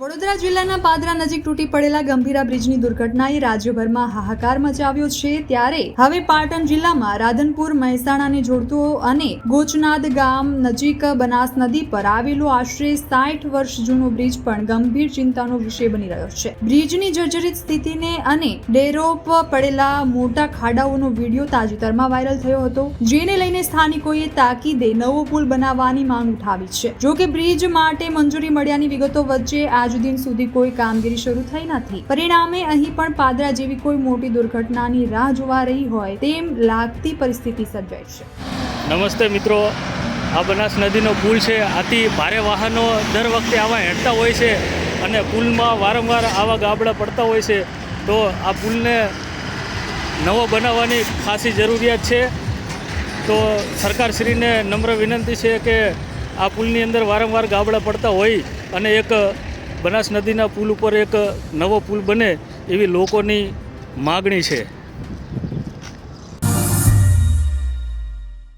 વડોદરા જિલ્લાના પાદરા નજીક તૂટી પડેલા ગંભીરા બ્રિજની દુર્ઘટનાએ રાજ્યભરમાં હાહાકાર મચાવ્યો છે. ત્યારે હવે પાટણ જિલ્લામાં રાધનપુર, મહેસાણાને જોડતો અને ગોચનાદ ગામ નજીક બનાસ નદી પર આવેલો આશરે સાઠ વર્ષ જૂનો બ્રિજ પણ ગંભીર ચિંતાનો વિષય બની રહ્યો છે. બ્રિજની જર્જરિત સ્થિતિને અને ડેરોપ પડેલા મોટા ખાડાઓનો વીડિયો તાજેતરમાં વાયરલ થયો હતો. જેને લઈને સ્થાનિકોએ તાકીદે નવો પુલ બનાવવાની માંગ ઉઠાવી છે. જોકે બ્રિજ માટે મંજૂરી મળ્યાની વિગતો વચ્ચે આજ દિન સુધી કોઈ કામગીરી શરૂ થઈ નથી. પરિણામે અહીં પણ પાદરા જેવી કોઈ મોટી દુર્ઘટનાની રાહ જોવા રહી હોય તેમ લાગતી પરિસ્થિતિ સર્જાય છે. નમસ્તે મિત્રો. આ બનાસ નદીનો પુલ છે. આથી ભારે વાહનો દર વખતે આવા હેઠતા હોય છે અને પુલમાં વારંવાર આવા ગાબડા પડતા હોય છે. તો આ પુલને નવો બનાવવાની ખાસી જરૂરિયાત છે. તો સરકારશ્રીને નમ્ર વિનંતી છે કે આ પુલની અંદર વારંવાર ગાબડા પડતા હોય અને એક બનાસ નદીના પુલ ઉપર એક નવો પુલ બને એવી લોકોની માગણી છે.